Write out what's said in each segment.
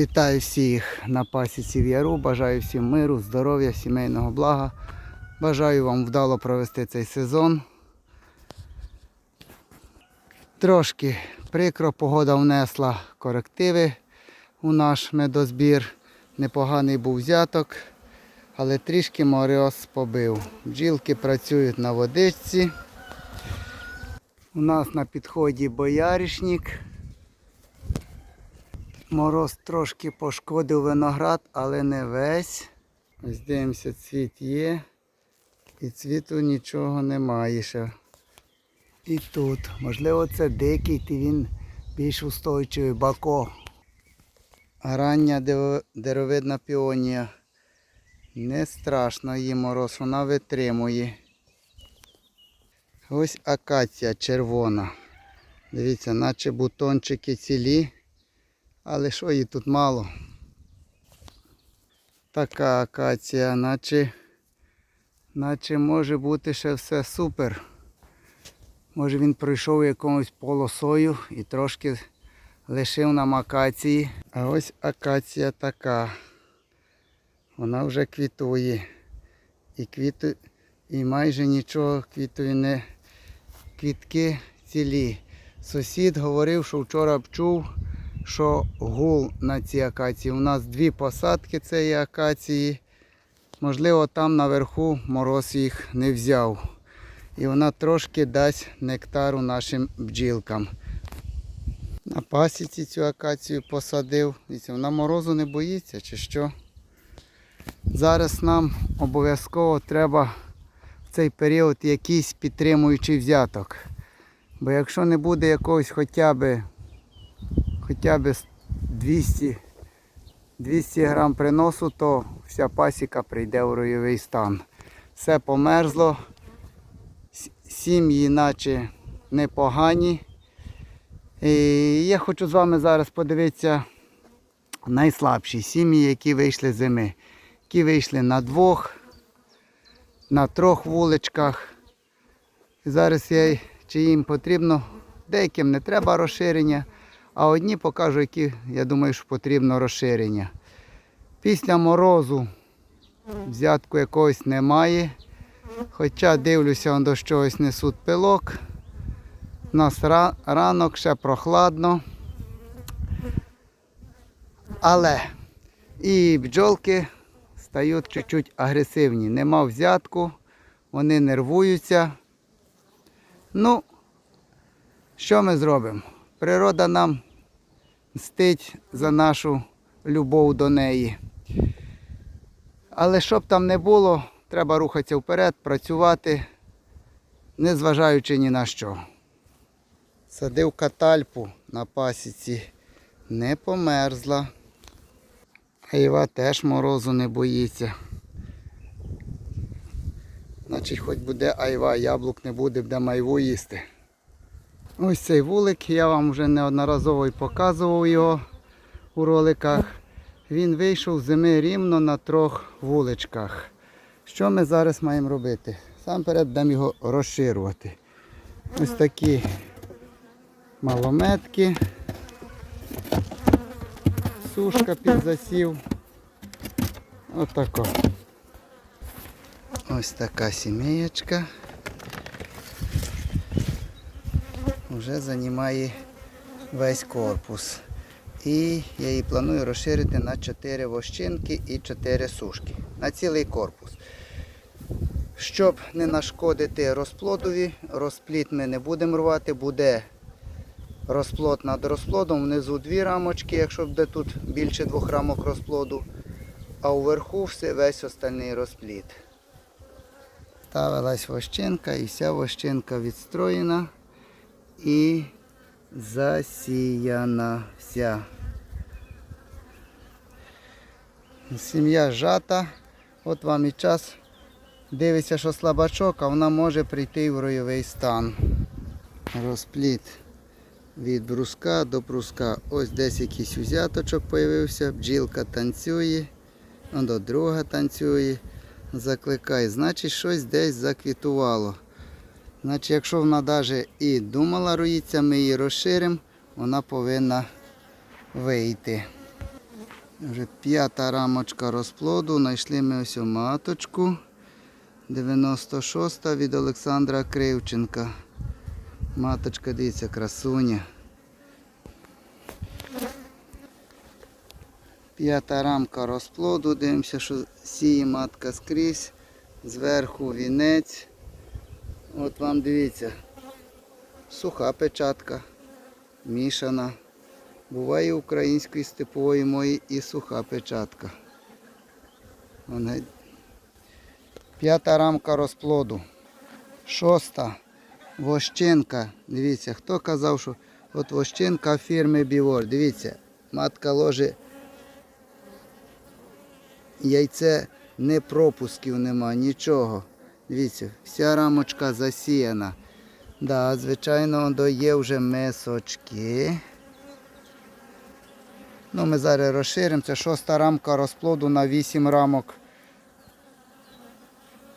Вітаю всіх на пасіці в Яру. Бажаю всім миру, здоров'я, сімейного блага. Бажаю вам вдало провести цей сезон. Трошки прикро, погода внесла корективи у наш медозбір. Непоганий був взяток, але трішки мороз побив. Бджілки працюють на водичці. У нас на підході бояришник. Мороз трошки пошкодив виноград, але не весь. Ось дивимося, цвіт є. І цвіту нічого немає ще. І тут. Можливо, це дикий, то він більш устойчивий бако. Рання деревидна піонія. Не страшно їй мороз, вона витримує. Ось акація червона. Дивіться, наче бутончики цілі. Але що її тут мало? Така акація, наче, наче може бути ще все супер. Може він пройшов якомусь полосою і трошки лишив нам акації. А ось акація така. Вона вже квітує. І квіту, і майже нічого квітує не квітки цілі. Сусід говорив, що вчора б чув, що гул на цій акації. У нас дві посадки цієї акації. Можливо, там наверху мороз їх не взяв. І вона трошки дасть нектару нашим бджілкам. На пасіці цю акацію посадив. Дивіться, вона морозу не боїться чи що. Зараз нам обов'язково треба в цей період якийсь підтримуючий взяток. Бо якщо не буде якогось хоча б хоча б 200, 200 грам приносу, то вся пасіка прийде у ройовий стан. Все померзло, сім'ї наче непогані. І я хочу з вами зараз подивитися найслабші сім'ї, які вийшли зими. Які вийшли на двох, на трьох вуличках. Зараз я, чи їм потрібно, деяким не треба розширення. А одні покажу, які, я думаю, що потрібно розширення. Після морозу взятку якогось немає. Хоча дивлюся, до чогось несуть пилок. У нас ранок ще прохладно. Але і бджолки стають чуть-чуть агресивні. Нема взятку, вони нервуються. Ну, що ми зробимо? Природа нам мстить за нашу любов до неї. Але щоб там не було, треба рухатися вперед, працювати, незважаючи ні на що. Садив катальпу на пасіці, не померзла. Айва теж морозу не боїться. Значить, хоч буде айва, яблук не буде, буде майву їсти. Ось цей вулик, я вам вже неодноразово і показував його у роликах. Він вийшов зими рівно на трьох вуличках. Що ми зараз маємо робити? Сам перед будемо його розширювати. Ось такі малометки. Сушка під засів. Отако. Ось така сімеєчка. Вже займає весь корпус. І я її планую розширити на 4 вощинки і 4 сушки. На цілий корпус. Щоб не нашкодити розплодові, розплід ми не будемо рвати, буде розплод над розплодом, внизу дві рамочки, якщо буде тут більше двох рамок розплоду, а уверху все, весь остальний розплід. Ставилась вощинка і вся вощинка відстроєна і засіяна вся. Сім'я жата. От вам і час. Дивиться, що слабачок, а вона може прийти в ройовий стан. Розпліт від бруска до бруска. Ось десь якийсь узяточок з'явився, бджілка танцює, до друга танцює, закликає. Значить, щось десь заквітувало. Значить, якщо вона навіть і думала роїться, ми її розширимо, вона повинна вийти. Вже п'ята рамочка розплоду. Знайшли ми ось маточку. 96-та від Олександра Кривченка. Маточка, дивіться, красуня. П'ята рамка розплоду. Дивимося, що сіє матка скрізь. Зверху вінець. От вам дивіться. Суха печатка. Мішана. Буває української степової мої і суха печатка. Вона... П'ята рамка розплоду. Шоста. Вощинка. Дивіться, хто казав, що от вощинка фірми Бівор. Дивіться, матка ложе яйце не пропусків нема, нічого. Дивіться, вся рамочка засіяна. Да, звичайно, є вже мисочки. Ну, ми зараз розширимо. Це шоста рамка розплоду на 8 рамок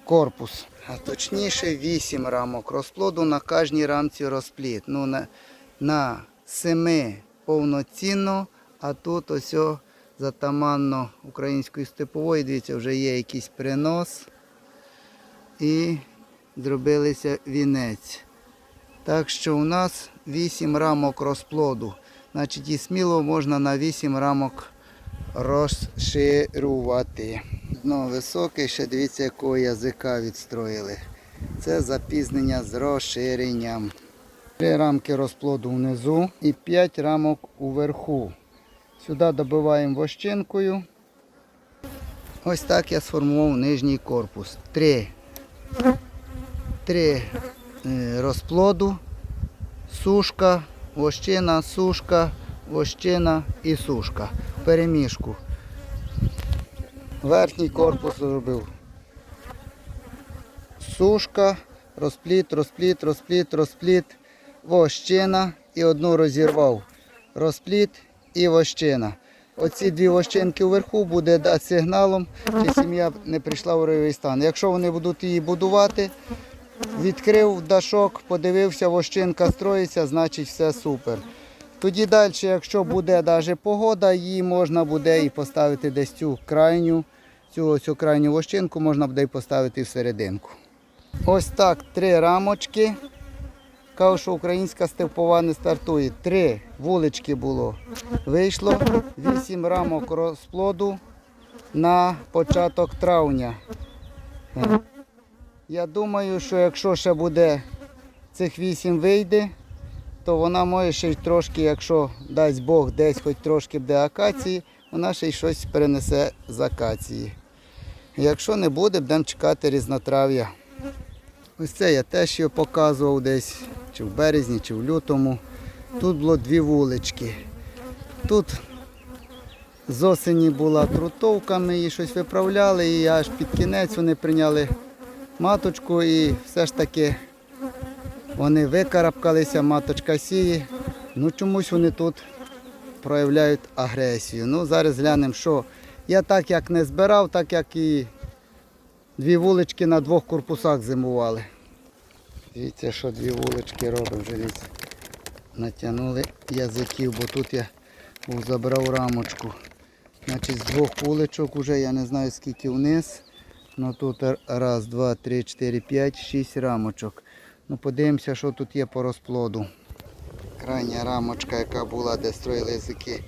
корпус. А точніше 8 рамок розплоду на кожній рамці розплід. Ну, на, на 7 повноцінно, а тут ось затаманно української степової, дивіться, вже є якийсь принос. І зробилися вінець. Так що у нас 8 рамок розплоду. Значить і сміло можна на 8 рамок розширувати. Дно високе, ще дивіться, якого язика відстроїли. Це запізнення з розширенням. Три рамки розплоду внизу і 5 рамок уверху. Сюди добиваємо вощинкою. Ось так я сформував нижній корпус. Три, Три е, розплоду, сушка, вощина, сушка, вощина і сушка. Перемішку. Верхній корпус зробив. Сушка, розпліт, розпліт, розпліт, розпліт, вощина і одну розірвав. Розпліт і вощина. Оці дві вощинки вверху буде дати сигналом, що сім'я не прийшла в ройовий стан. Якщо вони будуть її будувати, відкрив дашок, подивився, вощинка строїться, значить все супер. Тоді далі, якщо буде навіть погода, її можна буде і поставити десь цю крайню, цю цю крайню вощинку можна буде і поставити всерединку. Ось так три рамочки. Кажу, що українська степова не стартує. Три вулички було. Вийшло вісім рамок розплоду на початок травня. Я думаю, що якщо ще буде цих вісім вийде, то вона може ще й трошки, якщо дасть Бог десь хоч трошки буде акації, вона ще й щось перенесе з акації. Якщо не буде, будемо чекати різнотрав'я. Ось це я теж показував десь, чи в березні, чи в лютому. Тут було дві вулички. Тут з осені була трутовка, ми її щось виправляли, і аж під кінець вони прийняли маточку і все ж таки вони викарабкалися, маточка сіє. Ну чомусь вони тут проявляють агресію. Ну зараз глянемо, що. Я так як не збирав, так як і дві вулички на двох корпусах зимували. Дивіться, що дві вулички робимо вже дивіться. Натягнули язиків, бо тут я забрав рамочку. Значить, з двох вуличок вже я не знаю скільки вниз. Ну тут раз, два, три, чотири, п'ять, шість рамочок. Ну подивимося, що тут є по розплоду. Крайня рамочка, яка була, де строїли язики,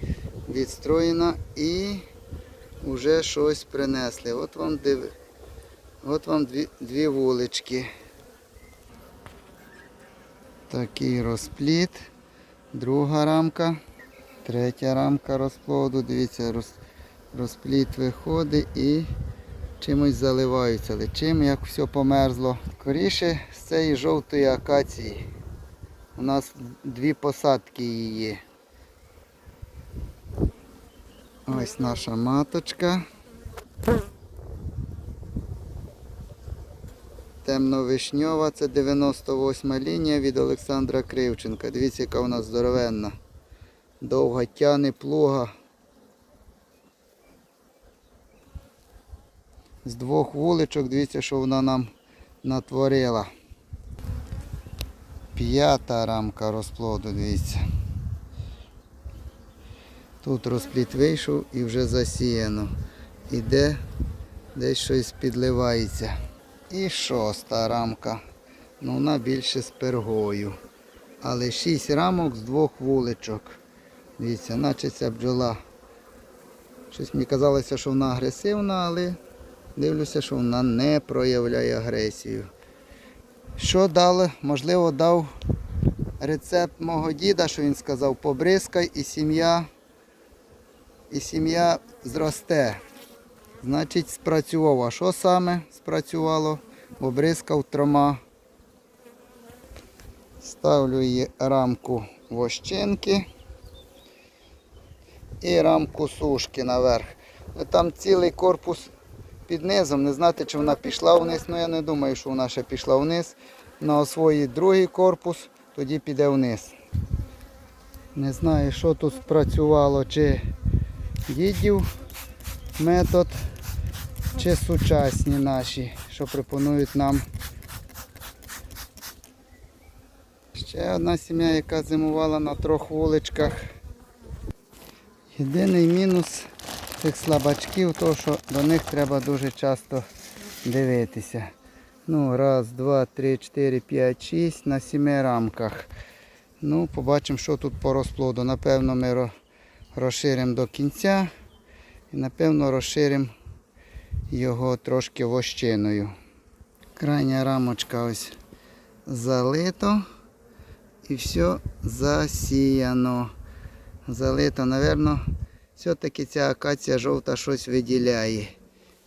відстроєна і вже щось принесли. От вам диви. От вам дві, дві вулички. Такий розпліт. Друга рамка. Третя рамка розплоду. Дивіться, роз, розпліт виходить і чимось заливаються. Але чим як все померзло. Скоріше з цієї жовтої акації. У нас дві посадки її. Ось наша маточка. Темно-вишньова, це 98 лінія від Олександра Кривченка. Дивіться, яка вона здоровенна. Довга тяне плуга. З двох вуличок, дивіться, що вона нам натворила. П'ята рамка розплоду, дивіться. Тут розпліт вийшов і вже засіяно. Іде, десь щось підливається. І шоста рамка. Ну, вона більше з пергою. Але шість рамок з двох вуличок. Дивіться, наче ця бджола. Щось мені казалося, що вона агресивна, але дивлюся, що вона не проявляє агресію. Що дали? Можливо, дав рецепт мого діда, що він сказав, побризкай і сім'я, і сім'я зросте. Значить, спрацював. А що саме спрацювало? Побризкав трьома. Ставлю її рамку вощинки і рамку сушки наверх. Там цілий корпус під низом. Не знати, чи вона пішла вниз. Ну я не думаю, що вона ще пішла вниз. Вона освоїть другий корпус, тоді піде вниз. Не знаю, що тут спрацювало, чи дідів метод, чи сучасні наші, що пропонують нам. Ще одна сім'я, яка зимувала на трьох вуличках. Єдиний мінус цих слабачків, то що до них треба дуже часто дивитися. Ну, раз, два, три, чотири, п'ять, шість на сіми рамках. Ну, побачимо, що тут по розплоду. Напевно, ми розширимо до кінця і напевно розширимо його трошки вощиною. Крайня рамочка ось залито і все засіяно. Залито, напевно, все-таки ця акація жовта щось виділяє.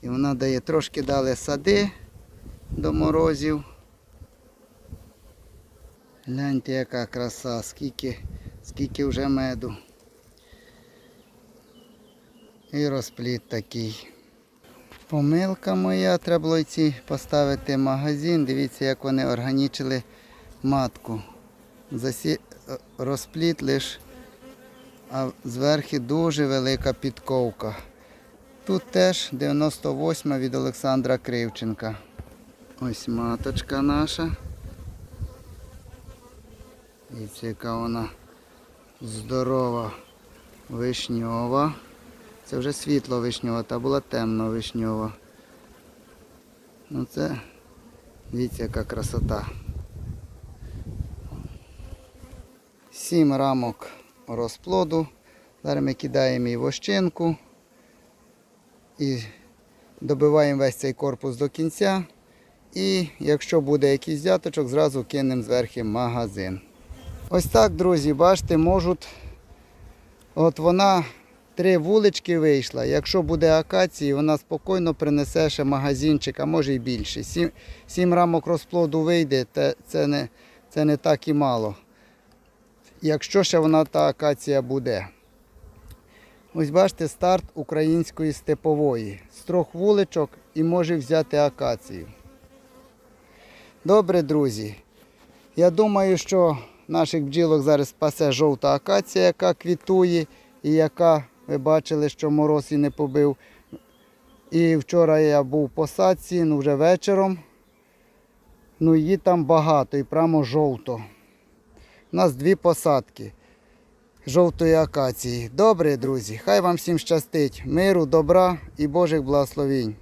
І вона дає трошки дали сади до морозів. Гляньте, яка краса, скільки, скільки вже меду. І розпліт такий. Помилка моя, треба було йти поставити магазин. Дивіться, як вони органічили матку. Засі... Розпліт лише, а зверху дуже велика підковка. Тут теж 98 від Олександра Кривченка. Ось маточка наша. Дивіться, яка вона здорова вишньова. Це вже світло вишньова, та була темно вишньова. Ну це, дивіться, яка красота. Сім рамок розплоду. Зараз ми кидаємо її в ощинку і добиваємо весь цей корпус до кінця. І якщо буде якийсь взяточок, зразу кинемо зверху магазин. Ось так, друзі, бачите, можуть. От вона три вулички вийшла. Якщо буде акації, вона спокійно принесе ще магазинчик, а може і більше. Сім, сім рамок розплоду вийде, це не, це не так і мало. Якщо ще вона та акація буде. Ось бачите, старт української степової. З трьох вуличок і може взяти акацію. Добре, друзі. Я думаю, що наших бджілок зараз спасе жовта акація, яка квітує і яка, ви бачили, що мороз і не побив. І вчора я був в посадці, ну вже вечором. Ну її там багато і прямо жовто. У нас дві посадки жовтої акації. Добре, друзі, хай вам всім щастить. Миру, добра і Божих благословінь.